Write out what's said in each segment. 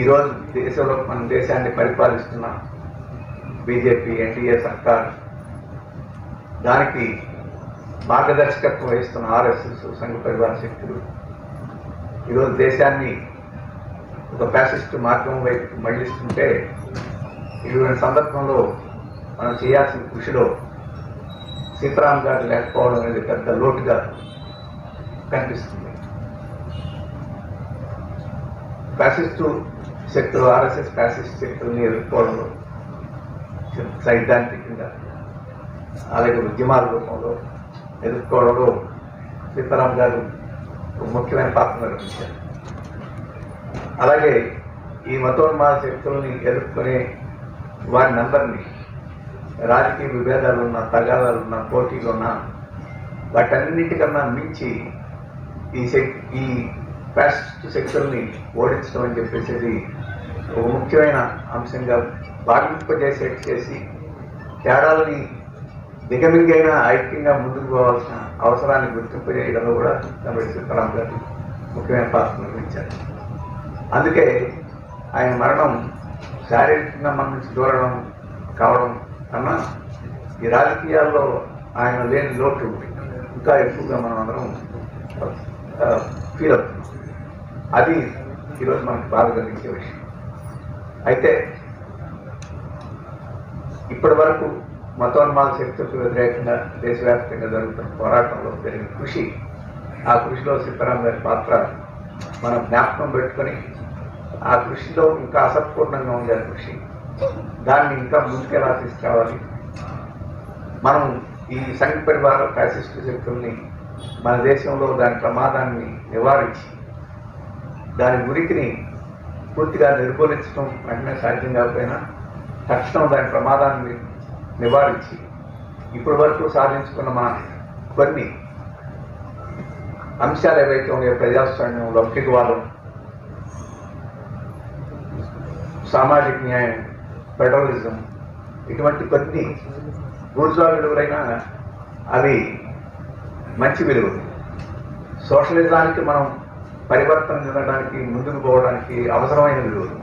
ఈరోజు దేశంలో మన దేశాన్ని పరిపాలిస్తున్న బీజేపీ ఎన్డీఏ సర్కార్ దానికి మార్గదర్శకత్వం వహిస్తున్న ఆర్ఎస్ఎస్ సంఘ పరివార శక్తులు. ఈరోజు దేశాన్ని ఒక ఫ్యాసిస్ట్ మార్గం వైపు మళ్ళిస్తుంటే ఇటువంటి సందర్భంలో మనం చేయాల్సిన కృషిలో సీతారాం గారు లేకపోవడం అనేది పెద్ద లోటుగా కనిపిస్తుంది. ఫ్యాసిస్టు శక్తులు ఆర్ఎస్ఎస్ ఫ్యాసిస్ట్ శక్తుల్ని ఎదుర్కోవడంలో సైద్ధాంతికంగా అలాగే ఉద్యమాల రూపంలో ఎదుర్కోవడంలో సీతారాం గారు ముఖ్యమైన పాత్ర నిర్వహించారు. అలాగే ఈ మతోన్మాద శక్తుల్ని ఎదుర్కొనే వారిని అందరినీ రాజకీయ విభేదాలు ఉన్న తగాదాలు ఉన్న పోటీలు ఉన్న వాటన్నిటికన్నా మించి ఈ శక్ ఈ ఫ్యాసిస్ట్ శక్తుల్ని ఓడించడం అని చెప్పేసి ఒక ముఖ్యమైన అంశంగా భావింపజేసేట్టు చేసి తేడాలని దిగమింగైన ఐక్యంగా ముందుకు పోవాల్సిన అవసరాన్ని గుర్తింపజేయడంలో కూడా తమిళ సీతారాం గారు ముఖ్యమైన పాత్ర నిర్వహించారు. అందుకే ఆయన మరణం శారీరకంగా మన నుంచి దూరడం కావడం కన్నా ఈ రాజకీయాల్లో ఆయన లేని లోటు ఇంకా ఎక్కువగా మనం అందరం ఫీల్ అవుతున్నాం. అది ఈరోజు మనకు బాధ కలిగించే విషయం. అయితే ఇప్పటి వరకు మతోన్మాద శక్తులకు వ్యతిరేకంగా దేశవ్యాప్తంగా జరుగుతున్న పోరాటంలో జరిగిన కృషి ఆ కృషిలో సీతారాం గారి పాత్ర మనం జ్ఞాపకం పెట్టుకొని ఆ కృషిలో ఇంకా అసంపూర్ణంగా ఉండేది కృషి దాన్ని ఇంకా ముందుకెలా తీసుకురావాలి? మనం ఈ సంఘ పరివార ఫ్యాసిస్టు శక్తుల్ని మన దేశంలో దాని ప్రమాదాన్ని నివారించి దాని ఉనికిని పూర్తిగా నిర్మూలించడం వెంటనే సాధ్యం కాకపోయినా తక్షణం దాని ప్రమాదాన్ని నివారించి ఇప్పటి వరకు సాధించుకున్న మన కొన్ని అంశాలు ఏవైతే ఉన్నాయో ప్రజాస్వామ్యం లౌకికవాదం సామాజిక న్యాయం ఫెడరలిజం ఇటువంటి కొన్ని బూర్జా విలువలైన అవి మంచి విలువలు. సోషలిజానికి మనం పరివర్తన చెందడానికి ముందుకు పోవడానికి అవసరమైనది రోజు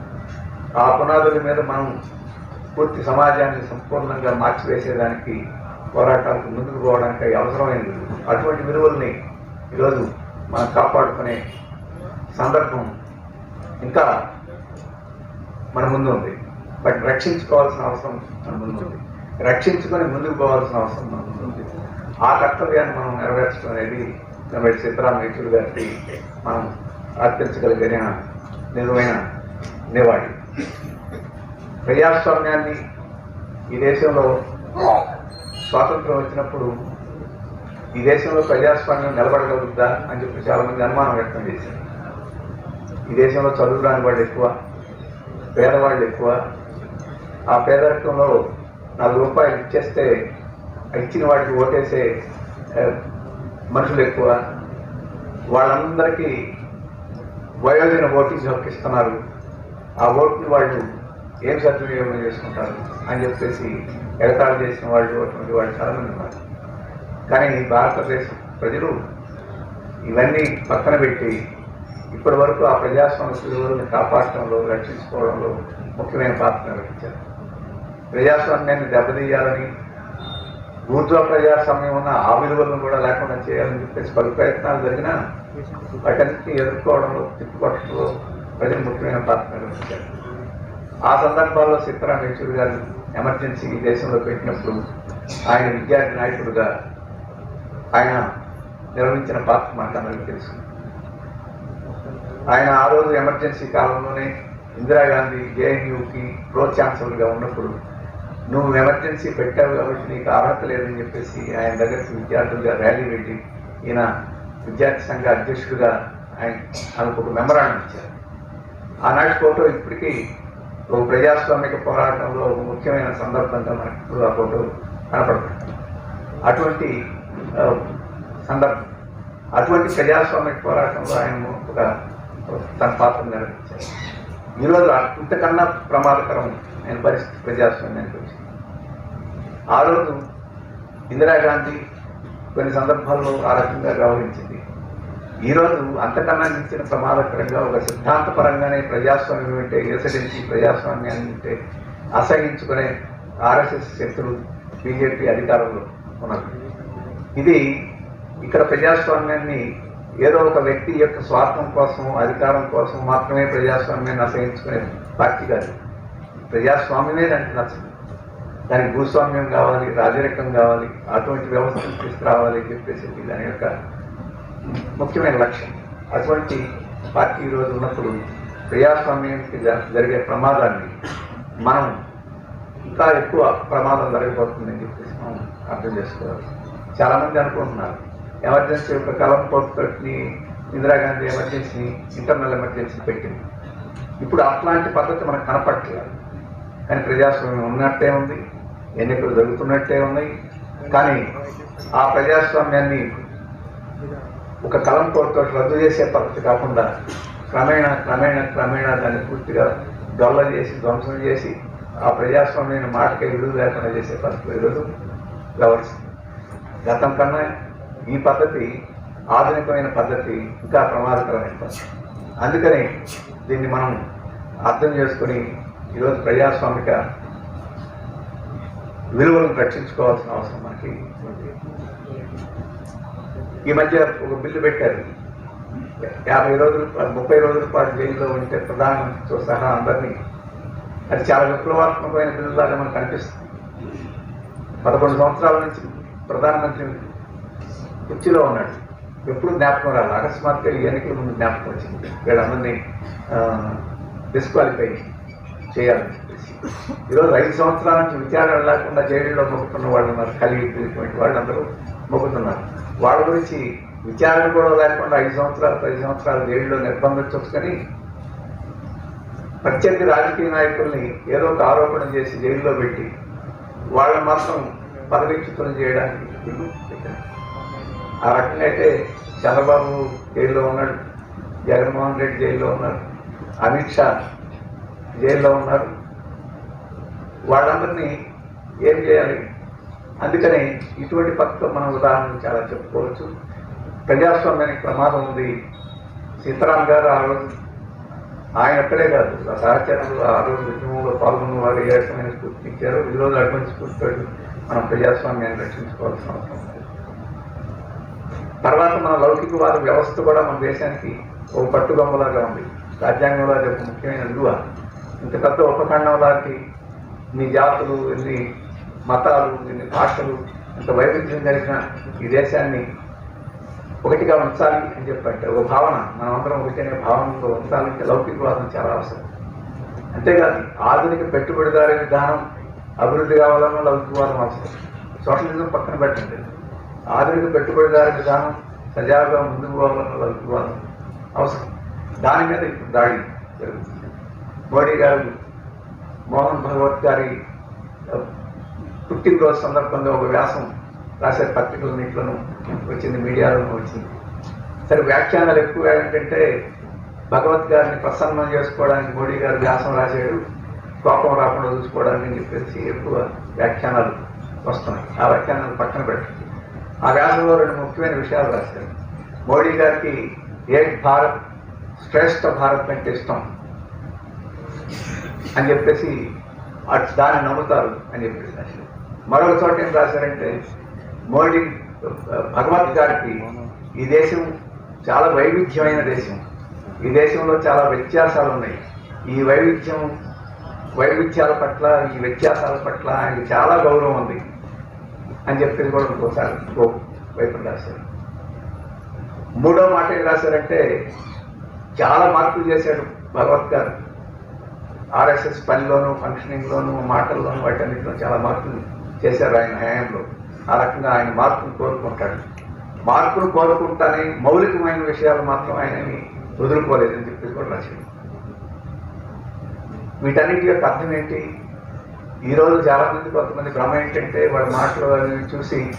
ఆ పునాదుల మీద మనం పూర్తి సమాజాన్ని సంపూర్ణంగా మార్చివేసేదానికి పోరాటాలకు ముందుకు పోవడానికి అవసరమైనది అవసరమైన అటువంటి విలువల్ని ఈరోజు మనం కాపాడుకునే సందర్భం ఇంకా మన ముందు ఉంది. బట్ రక్షించుకోవాల్సిన అవసరం మన ముందు ఉంది. రక్షించుకొని ముందుకు పోవాల్సిన అవసరం మన ముందు ఉంది. ఆ కర్తవ్యాన్ని మనం నెరవేర్చడం అనేది నెరవేరు సీతారాం యేచూరి గారికి మనం అర్పించగలిగిన నిజమైన నివాళి. ప్రజాస్వామ్యాన్ని ఈ దేశంలో స్వాతంత్రం వచ్చినప్పుడు ఈ దేశంలో ప్రజాస్వామ్యం నిలబడగలుగుద్దా అని చెప్పి చాలా మంది అనుమానం వ్యక్తం చేశారు. ఈ దేశంలో చదువు రాని వాళ్ళు ఎక్కువ పేదవాళ్ళు ఎక్కువ. ఆ పేదరికంలో నాలుగు రూపాయలు ఇచ్చేస్తే ఇచ్చిన వాటికి ఓటేసే మనుషులు ఎక్కువ. వాళ్ళందరికీ వయోజన ఓటు హక్కు ఇస్తున్నారు ఆ ఓటుని వాళ్ళు ఏం సద్వినియోగం చేసుకుంటారు అని చెప్పేసి ఎగతాళి చేసిన వాళ్ళు అటువంటి వాళ్ళు చాలామంది ఉన్నారు. కానీ భారతదేశ ప్రజలు ఇవన్నీ పక్కన పెట్టి ఇప్పటి వరకు ఆ ప్రజాస్వామ్య విలువలను కాపాడటంలో రక్షించుకోవడంలో ముఖ్యమైన పాత్ర నిర్వహించారు. ప్రజాస్వామ్యాన్ని దెబ్బతీయాలని ఊర్ధ్వ ప్రజాస్వామ్యం ఉన్న ఆ విలువలను కూడా లేకుండా చేయాలని చెప్పేసి పలు ప్రయత్నాలు జరిగినా వాటన్నిటిని ఎదుర్కోవడంలో తిప్పుకోవడంలో ప్రజలు ముఖ్యమైన పాత్ర నిర్వహించారు. ఆ సందర్భాల్లో సీతారాం యేచూరి గారు ఎమర్జెన్సీ ఈ దేశంలో పెట్టినప్పుడు ఆయన విద్యార్థి నాయకుడుగా ఆయన నిర్వహించిన పాత్ర మనకందరికీ తెలుసు. ఆయన ఆ రోజు ఎమర్జెన్సీ కాలంలోనే ఇందిరాగాంధీ జేఎన్యూకి ప్రో ఛాన్సలర్గా ఉన్నప్పుడు నువ్వు ఎమర్జెన్సీ పెట్టావు కాబట్టి నీకు అర్హత లేదని చెప్పేసి ఆయన దగ్గరికి విద్యార్థులుగా ర్యాలీ పెట్టి ఈయన విద్యార్థి సంఘ అధ్యక్షుడిగా ఆయన ఆయనకు ఒక మెమరాండం ఇచ్చారు. ఆనాటి ఫోటో ఇప్పటికీ ఒక ప్రజాస్వామిక పోరాటంలో ఒక ముఖ్యమైన సందర్భంగా మనకి ఇప్పుడు ఆ ఫోటో కనపడుతుంది. అటువంటి సందర్భం. అటువంటి ప్రజాస్వామిక పోరాటంలో ఆయన ఒక తన పాత్ర నిర్వహించారు. ఈరోజు ఇంతకన్నా ప్రమాదకరం నేను పరిస్థితి ప్రజాస్వామ్యానికి వచ్చింది. ఆ రోజు ఇందిరాగాంధీ కొన్ని సందర్భాల్లో ఆ రకంగా వ్యవహరించింది ఈరోజు అంతకన్నా మించిన ప్రమాదకరంగా ఒక సిద్ధాంతపరంగానే ప్రజాస్వామ్యం అంటే ఎసడెన్సీ ప్రజాస్వామ్యాన్ని అంటే అసహించుకునే ఆర్ఎస్ఎస్ శక్తులు బీజేపీ అధికారంలో ఉన్నారు. ఇది ఇక్కడ ప్రజాస్వామ్యాన్ని ఏదో ఒక వ్యక్తి యొక్క స్వార్థం కోసం అధికారం కోసం మాత్రమే ప్రజాస్వామ్యాన్ని అసహించుకునే పార్టీ కాదు. ప్రజాస్వామ్యమే దానికి నచ్చదు. దానికి భూస్వామ్యం కావాలి రాజరికం కావాలి అటువంటి వ్యవస్థను తీసుకురావాలి అని చెప్పేసి దాని యొక్క ముఖ్యమైన లక్ష్యం. అటువంటి పార్టీ ఈరోజు ఉన్నప్పుడు ప్రజాస్వామ్యానికి జ- జరిగే ప్రమాదాన్ని మనం ఇంకా ఎక్కువ ప్రమాదం జరగబోతుందని చెప్పేసి మనం అర్థం చేసుకోవాలి. చాలా మంది అనుకుంటున్నారు ఎమర్జెన్సీ యొక్క కలం పోటుని ఇందిరాగాంధీ ఎమర్జెన్సీ ఇంటర్నల్ ఎమర్జెన్సీ పెట్టింది. ఇప్పుడు అట్లాంటి పద్ధతి మనకు కనపట్టలేదు కానీ ప్రజాస్వామ్యం ఉన్నట్టే ఉంది. ఎన్నికలు జరుగుతున్నట్టే ఉన్నాయి. కానీ ఆ ప్రజాస్వామ్యాన్ని ఒక కలం కోరుతో రద్దు చేసే పద్ధతి కాకుండా క్రమేణా క్రమేణా క్రమేణా దాన్ని పూర్తిగా డొల్ల చేసి ధ్వంసం చేసి ఆ ప్రజాస్వామ్యాన్ని మాటకే విడుదల లేకుండా చేసే పద్ధతి ఈరోజు వ్యవహరిస్తుంది గతం కన్నా ఈ పద్ధతి ఆధునికమైన పద్ధతి ఇంకా ప్రమాదకరమైన పద్ధతి. అందుకని దీన్ని మనం అర్థం చేసుకుని ఈరోజు ప్రజాస్వామిక విలువలను రక్షించుకోవాల్సిన అవసరం మనకి. ఈ మధ్య ఒక బిల్లు పెట్టారు. యాభై రోజుల ముప్పై రోజుల పాటు జైల్లో ఉంటే ప్రధానమంత్రితో సహా అందరినీ. అది చాలా విప్లవాత్మకమైన బిల్లులాగా మనకు కనిపిస్తుంది పదకొండు సంవత్సరాల నుంచి ప్రధానమంత్రి కుర్చీలో ఉన్నాడు. ఎప్పుడు జ్ఞాపకం రాదు అకస్మాత్తుగా ఈ ఎన్నికల ముందు జ్ఞాపకం వచ్చింది. వీళ్ళందరినీ డిస్క్వాలిఫై చేయాలని. ఈరోజు ఐదు సంవత్సరాల నుంచి విచారణ లేకుండా జైలులో మొక్కుతున్న వాళ్ళు ఉన్నారు కలిగి వాళ్ళందరూ మొక్కుతున్నారు. వాళ్ళ గురించి విచారణ కూడా లేకుండా ఐదు సంవత్సరాలు పది సంవత్సరాలు జైల్లో నిర్బంధించుకొని కానీ ప్రత్యర్థి రాజకీయ నాయకుల్ని ఏదో ఒక ఆరోపణ చేసి జైల్లో పెట్టి వాళ్ళని మాత్రం పదవీచ్యుతం చేయడానికి ఆ రకంగా అయితే చంద్రబాబు జైల్లో ఉన్నాడు జగన్మోహన్ రెడ్డి జైల్లో ఉన్నారు అమిత్ షా జైల్లో ఉన్నారు. వాళ్ళందరినీ ఏం చేయాలి? అందుకని ఇటువంటి పద్ధతిలో మనం ఉదాహరణలు చాలా చెప్పుకోవచ్చు. ప్రజాస్వామ్యానికి ప్రమాదం ఉంది. సీతారాం గారు ఆ రోజు ఆయన ఒక్కడే కాదు ఆ సహచరులు ఆ రోజు ఉద్యమంలో పాల్గొన్న వారు ఏ రకమైన స్ఫూర్తినిచ్చారో ఈ రోజు అటువంటి స్ఫూర్తితో మనం ప్రజాస్వామ్యాన్ని రక్షించుకోవాల్సిన అవసరం ఉంది. తర్వాత మన లౌకికవాద వ్యవస్థ కూడా మన దేశానికి ఒక పట్టుబొమ్మలాగా ఉంది. రాజ్యాంగంలో అది ఒక ముఖ్యమైన విలువ. ఇంత పెద్ద ఉపఖండం లాంటి ఇన్ని జాతులు ఇన్ని మతాలు ఇన్ని భాషలు ఇంత వైవిధ్యం కలిగిన ఈ దేశాన్ని ఒకటిగా ఉంచాలి అని చెప్పంటే ఒక భావన మనమందరం ఒకటి అనే ఉంచాలంటే లౌకికవాదం చాలా అవసరం. అంతేకాదు ఆధునిక పెట్టుబడిదారీ విధానం అభివృద్ధి కావాలన్నా లౌకికవాదం అవసరం. సోషలిజం పక్కన పెట్టండి. ఆధునిక పెట్టుబడిదారీ విధానం సజావుగా ముందుకు పోవాలన్న లౌకికవాదం అవసరం. దాని మీద ఇప్పుడు దాడి జరుగుతుంది. మోడీ గారు మోహన్ భగవత్ గారి పుట్టినరోజు సందర్భంగా ఒక వ్యాసం రాసే పత్రికలన్నింటిలోనూ వచ్చింది మీడియాలోనూ వచ్చింది. సరే వ్యాఖ్యానాలు ఎక్కువ ఏంటంటే భగవత్ గారిని ప్రసన్నం చేసుకోవడానికి మోడీ గారు వ్యాసం రాశాడు కోపం రాకుండా చూసుకోవడానికి చెప్పేసి ఎక్కువ వ్యాఖ్యానాలు వస్తున్నాయి. ఆ వ్యాఖ్యానాలు పక్కన పెట్టండి. ఆ వ్యాసంలో రెండు ముఖ్యమైన విషయాలు రాశారు. మోడీ గారికి ఏక్ భారత్ శ్రేష్ఠ భారత్ అంటే ఇష్టం? అని చెప్పేసి అటు దాన్ని నమ్ముతారు అని చెప్పేసి రాశారు. మరొక చోట ఏం రాశారంటే మోడీ భగవత్ గారికి ఈ దేశం చాలా వైవిధ్యమైన దేశం. ఈ దేశంలో చాలా వ్యత్యాసాలు ఉన్నాయి. ఈ వైవిధ్యం వైవిధ్యాల పట్ల ఈ వ్యత్యాసాల పట్ల ఆయనకి చాలా గౌరవం ఉంది అని చెప్పేసి కూడా ఇంకోసారి ఇంకో వైపు రాశారు. మూడో మాట ఏం రాశారంటే చాలా మార్పులు చేశాడు భగవత్ గారు. ఆర్ఎస్ఎస్ పనిలోను ఫంక్షనింగ్లోను మాటల్లోను వాటన్నిటిలో చాలా మార్పులు చేశారు ఆయన హయాంలో. ఆ రకంగా ఆయన మార్పును కోరుకుంటాడు. మార్పులు కోరుకుంటానే మౌలికమైన విషయాలు మాత్రం ఆయనని వదులుకోలేదని చెప్పి కూడా రాశాడు. వీటన్నిటి యొక్క అర్థం ఏంటి? ఈరోజు చాలా మంది కొంతమంది భ్రమ ఏంటంటే వాళ్ళ మాటలు చూసి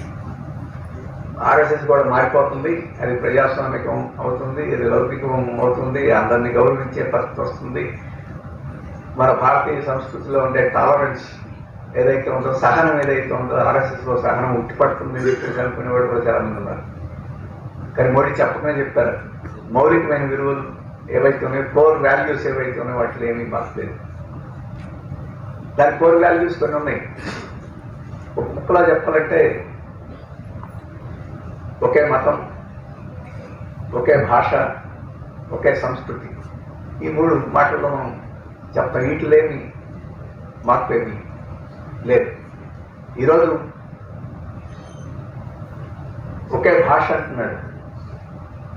ఆర్ఎస్ఎస్ కూడా మారిపోతుంది అది ప్రజాస్వామికం అవుతుంది ఇది లౌకికం అవుతుంది అందరినీ గౌరవించే పరిస్థితి వస్తుంది మన భారతీయ సంస్కృతిలో ఉండే టాలరెన్స్ ఏదైతే ఉందో సహనం ఏదైతే ఉందో ఆర్ఎస్ఎస్లో సహనం ఉట్టిపడుతుంది చెప్పేసి అనుకునేవాడు కూడా చాలామంది ఉన్నారు. కానీ మోడీ చెప్పకనే చెప్పారు. మౌలికమైన విలువలు ఏవైతే ఉన్నాయో కోర్ వాల్యూస్ ఏవైతే ఉన్నాయో వాటిలో ఏమీ మార్చలేదు దాని కోర్ వాల్యూస్ కొన్ని ఉన్నాయి. ఒక ముక్కలా చెప్పాలంటే ఒకే మతం ఒకే భాష ఒకే సంస్కృతి ఈ మూడు మాటల్లో మనం చెప్తాం వీటిలేమి మార్పు ఏమి లేదు. ఈరోజు ఒకే భాష అంటున్నాడు.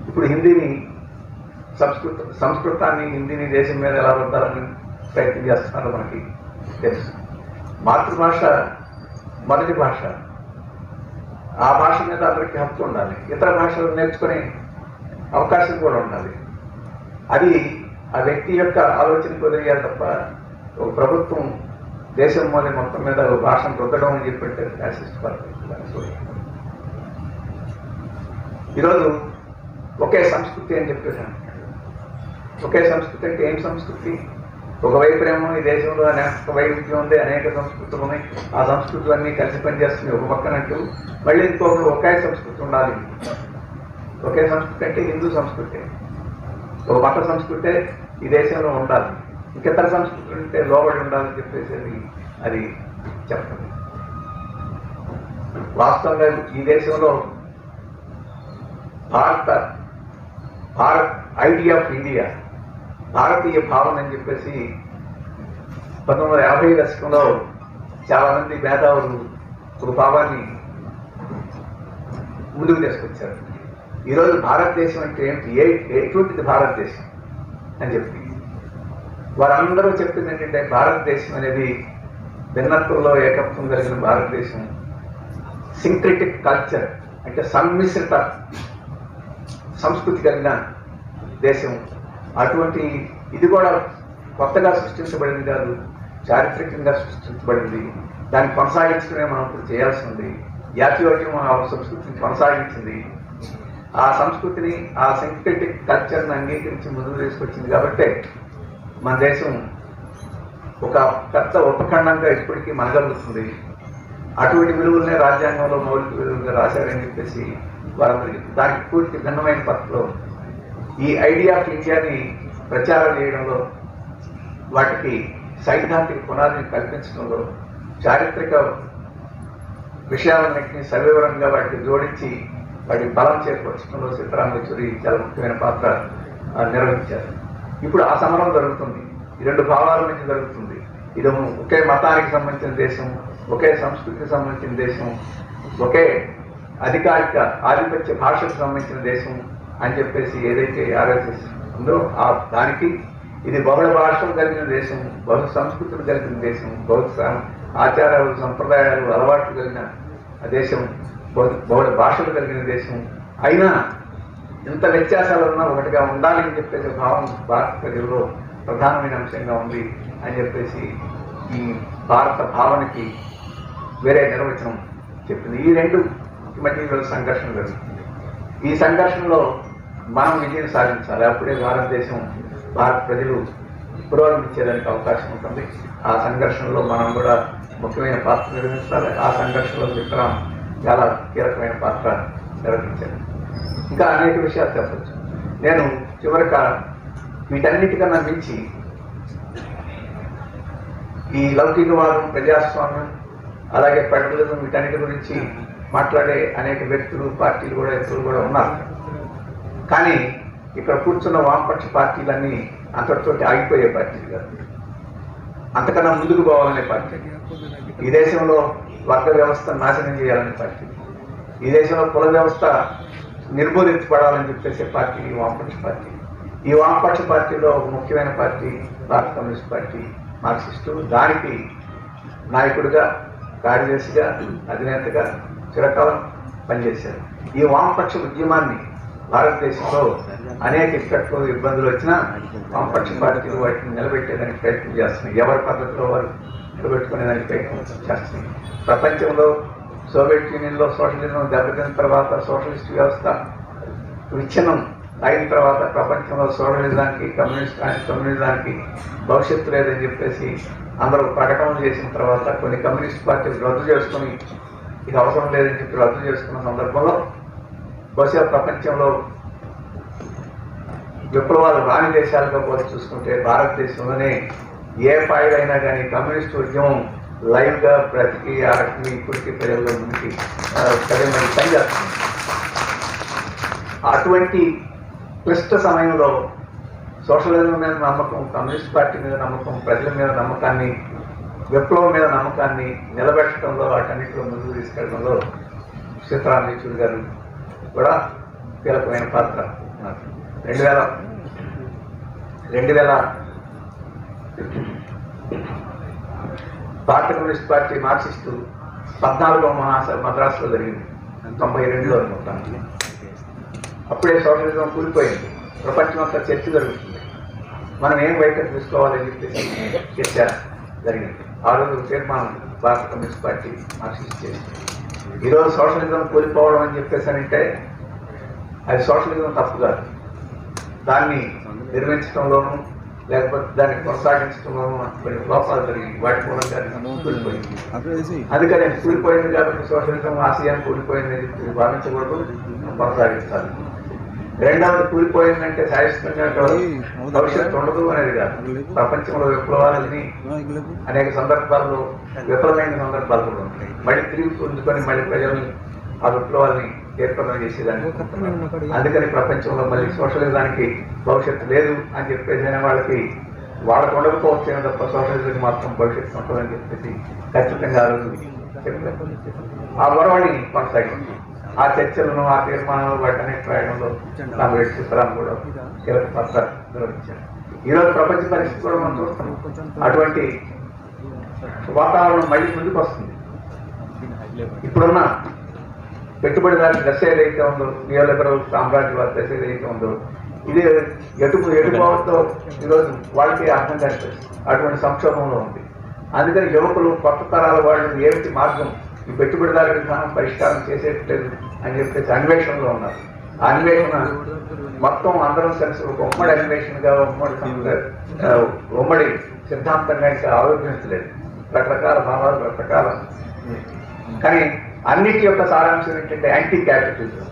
ఇప్పుడు హిందీని సంస్కృత సంస్కృతాన్ని హిందీని దేశం మీద ఎలా వద్దాలని ప్రయత్నం చేస్తున్నారు మనకి తెలుసు. మాతృభాష మొదటి భాష. ఆ భాష మీద అందరికీ హక్కు ఉండాలి. ఇతర భాషలు నేర్చుకునే అవకాశం కూడా ఉండాలి. అది ఆ వ్యక్తి యొక్క ఆలోచన వదిలేయాలి తప్ప ఒక ప్రభుత్వం దేశం మొదటి మొత్తం మీద ఒక భాషను రుద్దడం అని చెప్పి ఫ్యాసిస్ట్ పార్టీ ఈరోజు ఒకే సంస్కృతి అని చెప్పేసాను ఒకే సంస్కృతి అంటే ఏం సంస్కృతి? ఒకవైపునేమో ఈ దేశంలో అనేక వైవిధ్యం ఉంది అనేక సంస్కృతులు ఉన్నాయి. ఆ సంస్కృతులన్నీ కలిసి పనిచేస్తున్నాయి ఒక పక్కనంటూ మళ్ళీ ఇంకొక ఒకే సంస్కృతి ఉండాలి. ఒకే సంస్కృతి అంటే హిందూ సంస్కృతి. ఒక మత సంస్కృతే ఈ దేశంలో ఉండాలి. ఇంకితర సంస్కృతులు ఉంటే లోబడి ఉండాలని చెప్పేసి అది చెప్తుంది వాస్తవంగా ఈ దేశంలో భారత భారత్ ఐడియా ఆఫ్ ఇండియా భారతీయ భావన అని చెప్పేసి పంతొమ్మిది వందల యాభై దశకంలో చాలా మంది మేధావులు ఒక భావాన్ని ముందుకు తీసుకొచ్చారు. ఈరోజు భారతదేశం అంటే ఏంటి? ఏ ఎటువంటిది భారతదేశం? అని చెప్పి. వారందరూ చెప్పింది ఏంటంటే భారతదేశం అనేది భిన్నత్వంలో ఏకత్వం కలిగిన భారతదేశం. సింక్రిటిక్ కల్చర్ అంటే సమ్మిశ్రిత సంస్కృతి కలిగిన దేశం. అటువంటి ఇది కూడా కొత్తగా సృష్టించబడింది కాదు చారిత్రకంగా సృష్టించబడింది. దాన్ని కొనసాగించడమే మనం ఇప్పుడు చేయాల్సి ఉంది జాతీయోద్యమం ఆ సంస్కృతిని కొనసాగించింది. ఆ సంస్కృతిని ఆ సింథెటిక్ కల్చర్ని అంగీకరించి ముందుకు తీసుకొచ్చింది కాబట్టి మన దేశం ఒక పెద్ద ఉపఖండంగా ఇప్పటికీ మనగలుగుతుంది. అటువంటి విలువలనే రాజ్యాంగంలో మౌలిక విలువలుగా రాశారని చెప్పేసి వారందరికీ దానికి పూర్తి భిన్నమైన పత్రలో ఈ ఐడియా ఆఫ్ ఇండియాని ప్రచారం చేయడంలో వాటికి సైద్ధాంతిక పునాదిని కల్పించడంలో చారిత్రక విషయాలన్నింటినీ సవివరంగా వాటికి జోడించి వాటి బలం చేకూర్చడంలో సీతారామ చాలా ముఖ్యమైన పాత్ర నిర్వహించారు. ఇప్పుడు ఆ సమరం జరుగుతుంది. ఈ రెండు భావాల నుంచి జరుగుతుంది. ఇది ఒకే మతానికి సంబంధించిన దేశం ఒకే సంస్కృతికి సంబంధించిన దేశం ఒకే అధికారిక ఆధిపత్య భాషకు సంబంధించిన దేశం అని చెప్పేసి ఏదైతే ఆర్ఎస్ఎస్ ఉందో ఆ దానికి ఇది బహుళ భాషలు కలిగిన దేశం బహు సంస్కృతులు కలిగిన దేశం బహు ఆచారాలు సంప్రదాయాలు అలవాట్లు కలిగిన దేశం. బహుళ భాషలు కలిగిన దేశం. అయినా ఇంత వ్యత్యాసాలు ఉన్నా ఒకటిగా ఉండాలి అని చెప్పేసి భావం భారత ప్రజల్లో ప్రధానమైన అంశంగా ఉంది అని చెప్పేసి ఈ భారత భావనకి వేరే నిర్వచనం చెప్పింది. ఈ రెండు మధ్య సంఘర్షణ జరుగుతుంది ఈ సంఘర్షణలో మనం విజయం సాధించాలి. అప్పుడే భారతదేశం భారత ప్రజలు పురోగమించేదానికి అవకాశం ఉంటుంది. ఆ సంఘర్షణలో మనం కూడా ముఖ్యమైన పాత్ర నిర్వహించాలి. ఆ సంఘర్షణలో విక్రమ్ చాలా కీలకమైన పాత్ర నిర్వహించారు. ఇంకా అనేక విషయాలు చెప్పచ్చు. నేను చివరిక వీటన్నిటికన్నా మించి ఈ లౌకికవాదం ప్రజాస్వామ్యం అలాగే పెడలిజం వీటన్నిటి గురించి మాట్లాడే అనేక వ్యక్తులు పార్టీలు కూడా వ్యక్తులు కూడా ఉన్నారు. కానీ ఇక్కడ కూర్చున్న వామపక్ష పార్టీలన్నీ అంతటితోటి ఆగిపోయే పార్టీలు కాదు. అంతకన్నా ముందుకు పోవాలనే పార్టీ. ఈ దేశంలో వర్గ వ్యవస్థ నాశనం చేయాలని పార్టీ. ఈ దేశంలో కుల వ్యవస్థ నిర్మూలించబడాలని చెప్పేసే పార్టీ ఈ వామపక్ష పార్టీ. ఈ వామపక్ష పార్టీలో ఒక ముఖ్యమైన పార్టీ భారత కమ్యూనిస్ట్ పార్టీ మార్క్సిస్టు. దానికి నాయకుడిగా కార్యదర్శిగా అధినేతగా చిరకాలం పనిచేశారు. ఈ వామపక్ష ఉద్యమాన్ని భారతదేశంలో అనేక ఇక్కట్లు ఇబ్బందులు వచ్చినా వామపక్ష పార్టీలు వాటిని నిలబెట్టేదానికి ప్రయత్నం చేస్తున్నాయి ఎవరి పద్ధతిలో వారు నిలబెట్టుకునేదానికి ప్రయత్నం చేస్తుంది ప్రపంచంలో సోవియట్ యూనియన్లో సోషలిజం దెబ్బతిన్న తర్వాత సోషలిస్ట్ వ్యవస్థ విచ్ఛిన్నం అయిన తర్వాత ప్రపంచంలో సోషలిజానికి కమ్యూనిస్ట్ కమ్యూనిజానికి భవిష్యత్తు లేదని చెప్పేసి అందరూ ప్రకటనలు చేసిన తర్వాత కొన్ని కమ్యూనిస్ట్ పార్టీలు రద్దు చేసుకుని ఇది అవసరం లేదని చెప్పి రద్దు చేసుకున్న సందర్భంలో బహుశా ప్రపంచంలో విప్లవాలు రాని దేశాలుగా పోల్చి చూసుకుంటే భారతదేశంలోనే ఏ ఫైల్ అయినా కానీ కమ్యూనిస్ట్ ఉద్యమం లైవ్గా బ్రతికి ఆ ఇప్పటికీ ప్రజల్లో ముందుకి పని పనిచేస్తుంది అటువంటి క్లిష్ట సమయంలో సోషలిజం మీద నమ్మకం కమ్యూనిస్ట్ పార్టీ మీద నమ్మకం ప్రజల మీద నమ్మకాన్ని విప్లవం మీద నమ్మకాన్ని నిలబెట్టడంలో వాటన్నిటిలో ముందుకు తీసుకెళ్ళడంలో సీతారాం యేచూరి గారు కూడా కీలకమైన పాత్ర రెండు వేల రెండు వేల భారత కమ్యూనిస్ట్ పార్టీ మార్క్సిస్టు పద్నాలుగో మహాసభ మద్రాసులో జరిగింది. తొంభై రెండులో అనుకుంటాను. అప్పుడే సోషలిజం కూలిపోయింది. ప్రపంచం అంతా చర్చ జరుగుతుంది. మనం ఏం వైఖరి తీసుకోవాలని చెప్పేసి చర్చ జరిగింది. ఆ రోజు తీర్మానం భారత కమ్యూనిస్ట్ పార్టీ మార్క్సిస్ట్ చేసింది. ఈరోజు సోషలిజం కూలిపోవడం అని చెప్పేసి అంటే అది సోషలిజం తప్పు కాదు. దాన్ని నిర్మించడంలోనూ లేకపోతే దాన్ని కొనసాగించడంలోనూ కొన్ని లోపాలు జరిగింది వాటి మూలంగా కూలిపోయింది. అందుకని అది కూలిపోయింది కాబట్టి సోషలిజం ఆసియాన్ని కూలిపోయింది అని భావించకూడదు. కొనసాగిస్తారు రెండవది కూలిపోయిందంటే శాశ్వతంగా భవిష్యత్తు ఉండదు అనేది కాదు. ప్రపంచంలో విప్లవాలని అనేక సందర్భాల్లో విఫలమైన సందర్భాలు కూడా ఉంటాయి. మళ్ళీ తిరిగి పుంజుకొని మళ్ళీ ప్రజల్ని ఆ విప్లవాల్ని ఏర్పడడం చేసేదాన్ని. అందుకని ప్రపంచంలో మళ్ళీ సోషలిజానికి భవిష్యత్తు లేదు అని చెప్పేసి అయిన వాళ్ళకి వాళ్ళకు ఉండకపోవచ్చు తప్ప సోషలిజం మాత్రం భవిష్యత్తు ఉంటుందని చెప్పేసి ఖచ్చితంగా ఆ రోజు చెప్పారు. ఆ వరవడిని కొనసాగింది. ఆ చర్చలను ఆ తీర్మానాలు వాటనే ప్రయాణంలో కాంగ్రెస్ చిత్రాలు కూడా కీలక పాత్ర నిర్వహించారు. ఈరోజు ప్రపంచ పరిస్థితి కూడా మనం చూస్తున్నాం అటువంటి వాతావరణం మళ్ళీ ముందుకు వస్తుంది. ఇప్పుడున్న పెట్టుబడిదారు దశ ఏదైతే ఉందో నియోలిబరల్ సామ్రాజ్యవాద దశ ఏదైతే ఉందో ఇది ఎటు ఎటుపోవడంతో ఈరోజు వాళ్ళకి అర్థం కాదు. అటువంటి సంక్షోభంలో ఉంది. అందుకని యువకులు కొత్త తరాల వాళ్ళు ఏమిటి మార్గం? ఈ పెట్టుబడిదారు విధానం పరిష్కారం చేసేట్లేదు అని చెప్పేసి అన్వేషణలో ఉన్నారు. ఆ అన్వేషణ మొత్తం అందరం కలిసి ఒక ఉమ్మడి అన్వేషణగా ఉమ్మడి ఉమ్మడి సిద్ధాంతంగా ఇంకా ఆలోచించలేదు రకరకాల భావాలు రకరకాల కానీ అన్నిటి యొక్క సారాంశం ఏంటంటే యాంటీ క్యాపిటలిజం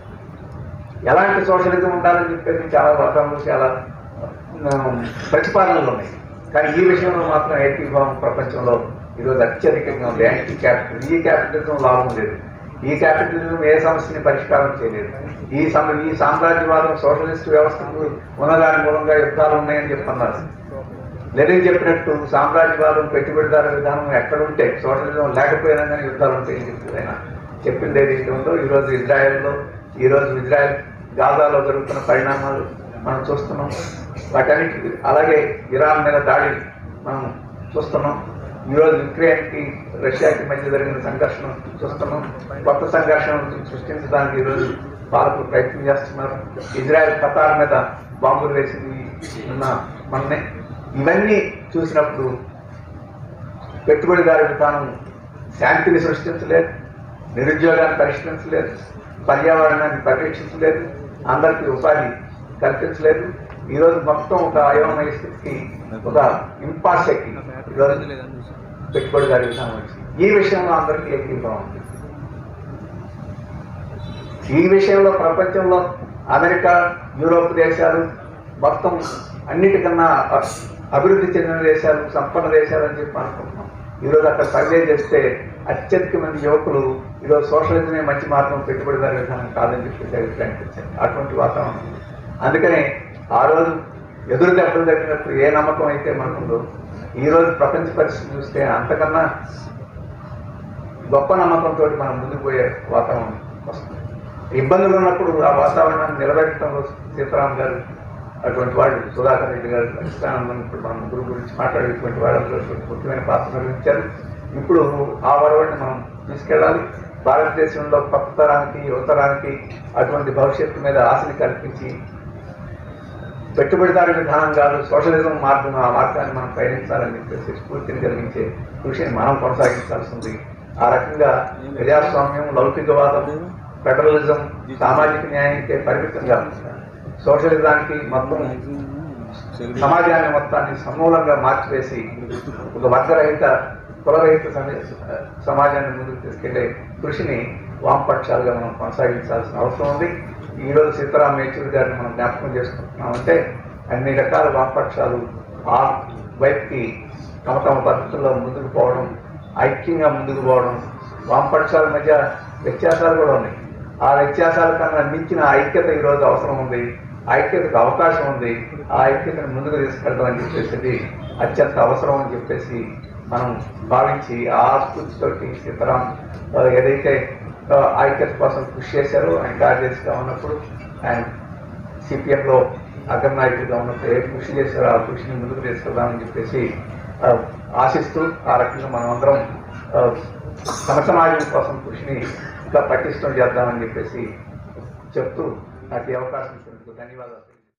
ఎలాంటి సోషలిజం ఉండాలని చెప్పేసి చాలా వర్గాలు చాలా ప్రతిపాదనలు ఉన్నాయి. కానీ ఈ విషయంలో మాత్రం ఏకీభావం ప్రపంచంలో ఈరోజు అత్యధికంగా ఉంది. యాంటీ క్యాపిటల్ ఈ క్యాపిటలిజం లాభం లేదు. ఈ క్యాపిటలిజం ఏ సమస్యని పరిష్కారం చేయలేదు. ఈ సమ ఈ సామ్రాజ్యవాదం సోషలిస్ట్ వ్యవస్థకు ఉన్నదాని మూలంగా యుద్ధాలు ఉన్నాయని చెప్తున్నారు లెనిన్ చెప్పినట్టు సామ్రాజ్యవాదం పెట్టుబడిదారు విధానం ఎక్కడుంటే సోషలిజం లేకపోయినా కానీ యుద్ధాలు ఉంటాయని చెప్పి ఆయన. చెప్పింది ఏదైతే ఉందో ఈరోజు ఇజ్రాయెల్లో ఈరోజు ఇజ్రాయెల్ గాజాలో జరుగుతున్న పరిణామాలు మనం చూస్తున్నాం. వాటన్నిటి అలాగే ఇరాన్ మీద దాడి మనం చూస్తున్నాం. ఈరోజు యుక్రెయిన్కి రష్యాకి మధ్య జరిగిన సంఘర్షణ చూస్తున్నాం. కొత్త సంఘర్షణ సృష్టించడానికి ఈరోజు పాలకులు ప్రయత్నం చేస్తున్నారు. ఇజ్రాయెల్ ఖతార్ మీద బాంబులు వేసింది ఉన్న మననే. ఇవన్నీ చూసినప్పుడు పెట్టుబడిదారు విధానం శాంతిని సృష్టించలేదు. నిరుద్యోగాన్ని పరిష్కరించలేదు పర్యావరణాన్ని పరిరక్షించలేదు అందరికీ ఉపాధి కల్పించలేదు. ఈరోజు మొత్తం ఒక అయోమయ స్థితికి ఒక ఇంపాస్ ఎక్కి ఈరోజు పెట్టుబడిదారు ఈ విషయంలో అందరికీ ఏకీభావం ఉంది. ఈ విషయంలో ప్రపంచంలో అమెరికా యూరోప్ దేశాలు మొత్తం అన్నిటికన్నా అభివృద్ధి చెందిన దేశాలు సంపన్న దేశాలు అని చెప్పి అనుకుంటున్నాం. ఈరోజు అక్కడ సర్వే చేస్తే అత్యధిక మంది యువకులు ఈరోజు సోషలిజమే మంచి మార్గం పెట్టుబడిదారు విధానం కాదని చెప్పి అభిప్రాయానికి వచ్చారు అటువంటి వాతావరణం. అందుకనే ఆ రోజు ఎదురు దెబ్బలు తగ్గినప్పుడు ఏ నమ్మకం అయితే మనకుందో ఈ రోజు ప్రపంచ పరిస్థితి చూస్తే అంతకన్నా గొప్ప నమ్మకంతో మనం ముందుకు పోయే వాతావరణం వస్తుంది. ఇబ్బందులు ఉన్నప్పుడు ఆ వాతావరణాన్ని నిలబెట్టడంలో సీతారాం గారు అటువంటి వాళ్ళు సుధాకర్ రెడ్డి గారు లక్ష్మణానందం ఇప్పుడు మన ముగ్గురు గురించి మాట్లాడేటువంటి వాళ్ళందరూ ముఖ్యమైన పాత్ర నిర్వహించారు. ఇప్పుడు ఆ వరవడిని మనం తీసుకెళ్ళాలి. భారతదేశంలో కొత్త తరానికి యువతరానికి అటువంటి భవిష్యత్తు మీద ఆశని కల్పించి పెట్టుబడిదారు విధానం కాదు సోషలిజం మార్గం ఆ మార్గాన్ని మనం పయనించాలని చెప్పేసి స్ఫూర్తిని కలిగించే కృషిని మనం కొనసాగించాల్సి ఉంది ఆ రకంగా ప్రజాస్వామ్యం లౌకికవాదం ఫెడరలిజం సామాజిక న్యాయానికే పరిమితంగా సోషలిజానికి మొత్తం సమాజాన్ని మొత్తాన్ని సమూలంగా మార్చివేసి ఒక వర్గరహిత కులరహిత సమ- సమాజాన్ని ముందుకు తీసుకెళ్ళే కృషిని వామపక్షాలుగా మనం కొనసాగించాల్సిన అవసరం ఉంది. ఈరోజు సీతారాం యేచూరి గారిని మనం జ్ఞాపకం చేసుకుంటున్నామంటే అన్ని రకాల వామపక్షాలు ఆ వైపుకి తమ తమ పద్ధతుల్లో ముందుకు పోవడం ఐక్యంగా ముందుకు పోవడం వామపక్షాల మధ్య వ్యత్యాసాలు కూడా ఉన్నాయి. ఆ వ్యత్యాసాల కన్నా మించిన ఐక్యత ఈరోజు అవసరం ఉంది. ఐక్యతకు అవకాశం ఉంది. ఆ ఐక్యతను ముందుకు తీసుకెళ్ళడం చెప్పేసి అత్యంత అవసరం అని చెప్పేసి మనం భావించి ఆ స్ఫూర్తితోటి సీతారాం ఏదైతే ఐక్యత కోసం కృషి చేశారో ఆయన కార్యదర్శిగా ఉన్నప్పుడు ఆయన సిపిఎంలో అగ్రనాయకుడిగా ఉన్నప్పుడు ఏ కృషి చేశారో ఆ కృషిని ముందుకు తీసుకెళ్దామని చెప్పేసి ఆశిస్తూ ఆ రకంగా మనం అందరం సమాజం కోసం కృషిని ఇంకా పటిష్టం చేద్దామని చెప్పేసి చెప్తూ నాకు అవకాశం tu caníbal